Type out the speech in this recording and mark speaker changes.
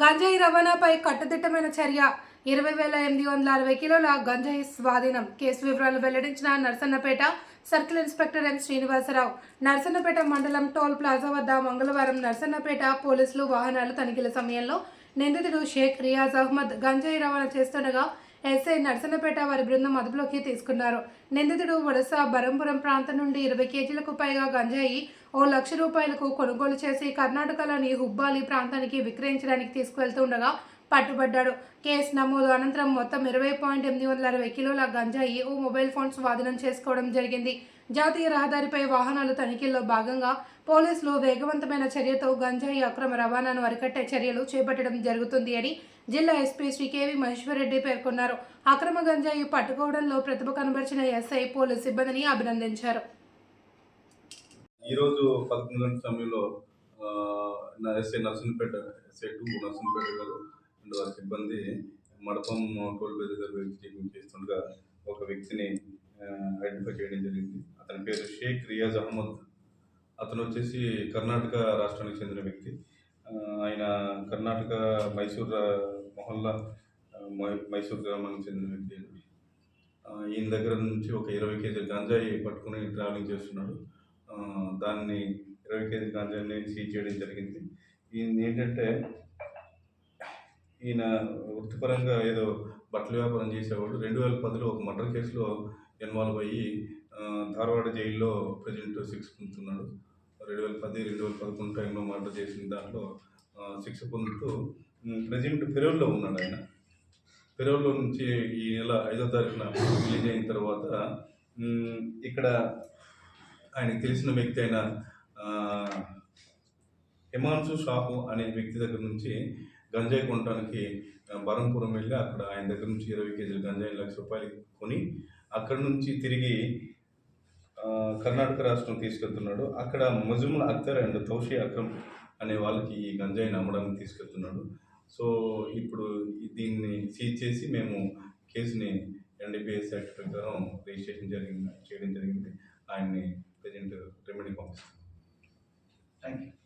Speaker 1: గంజాయి రవాణాపై కట్టుదిట్టమైన చర్య. ఇరవై వేల ఎనిమిది వందల అరవై కిలోల గంజాయి స్వాధీనం. కేసు వివరాలు వెల్లడించిన Narasannapeta circle inspector M Srinivasarao. Narasannapeta మండలం టోల్ ప్లాజా వద్ద మంగళవారం నర్సన్నపేట పోలీసులు వాహనాలు తనిఖీల సమయంలో నిందితుడు షేక్ రియాజ్ అహ్మద్ గంజాయి రవాణా చేస్తుండగా ఎస్ఐ నర్సన్నపేట వారి బృందం అదుపులోకి తీసుకున్నారు. నిందితుడు వలస బరంపురం ప్రాంతం నుండి ఇరవై కేజీలకు పైగా గంజాయి ఓ లక్ష రూపాయలకు కొనుగోలు చేసి కర్ణాటకలోని హుబ్బాలి ప్రాంతానికి విక్రయించడానికి తీసుకువెళ్తుండగా పట్టుబడ్డాడు. కేసు నమోదు అనంతరం మొత్తం ఇరవై పాయింట్ ఎనిమిది వందల అరవై కిలోల గంజాయి ఓ మొబైల్ ఫోన్ స్వాధీనం చేసుకోవడం జరిగింది. జాతీయ రహదారిపై వాహనాలు తనిఖీల్లో భాగంగా పోలీసులు వేగవంతమైన చర్యతో గంజాయి అక్రమ రవాణాను అరికట్టే చర్యలు చేపట్టడం జరుగుతుంది అని జిల్లా ఎస్పీ శ్రీ కేవి మహేశ్వరరెడ్డి పేర్కొన్నారు. అక్రమ గంజాయి పట్టుకోవడంలో ప్రతిభ కనబరిచిన ఎస్ఐ పోలీస్ సిబ్బందిని అభినందించారు.
Speaker 2: ఈరోజు పదకొండు గంటల సమయంలో ఎస్ఐ ఎస్ఐ టూ నర్సంపేట గారు అండ్ వారి సిబ్బంది మడపం టోల్ ప్లాజా దగ్గర వెరిఫికేషన్ చేస్తుండగా ఒక వ్యక్తిని ఐడెంటిఫై చేయడం జరిగింది. అతని పేరు షేక్ రియాజ్ అహ్మద్. అతను వచ్చేసి కర్ణాటక రాష్ట్రానికి చెందిన వ్యక్తి. ఆయన కర్ణాటక మైసూర్ మొహల్లా మైసూర్ గ్రామానికి చెందిన వ్యక్తి ఆ, ఈయన దగ్గర నుంచి ఒక ఇరవై కేజీల గంజాయి పట్టుకుని ట్రావెలింగ్ చేస్తున్నాడు. దాన్ని ఇరవై కేజీ గంజాయిని సీజ్ చేయడం జరిగింది. ఈయన ఏంటంటే ఈయన వృత్తిపరంగా ఏదో బట్టల వ్యాపారం చేసేవాడు. రెండు వేల పదిలో ఒక మర్డర్ కేసులో ఇన్వాల్వ్ అయ్యి ధారవాడ జైల్లో ప్రజెంట్ శిక్ష పొందుతున్నాడు. రెండు వేల పది రెండు వేల పదకొండు టైంలో మర్డర్ చేసిన దాంట్లో శిక్ష పొందుతూ ప్రజెంట్ పెరోల్లో ఉన్నాడు ఆయన. పెరోల్లో నుంచి ఈ నెల ఐదో తారీఖున రిలీజ్ అయిన తర్వాత ఇక్కడ ఆయనకు తెలిసిన వ్యక్తి అయిన హిమాన్సు హిమాంశు షాహు అనే వ్యక్తి దగ్గర నుంచి గంజాయి కొనడానికి బరంపురం వెళ్ళి అక్కడ ఆయన దగ్గర నుంచి ఇరవై కేజీల గంజాయి లక్ష రూపాయలు కొని అక్కడ నుంచి తిరిగి కర్ణాటక రాష్ట్రం తీసుకెళ్తున్నాడు. అక్కడ మజుముల్ అక్తర్ అండ్ తౌషి అక్రమ్ అనే వాళ్ళకి ఈ గంజాయిని అమ్మడానికి తీసుకెళ్తున్నాడు. సో ఇప్పుడు దీన్ని సీజ్ చేసి మేము కేసుని ఎన్డీపీఎస్ యాక్ట్ ప్రకారం రిజిస్ట్రేషన్ జరిగింది చేయడం జరిగింది. ఆయన్ని ప్రజెంట్ రెమెడీ పంపిస్తాం థ్యాంక్ యూ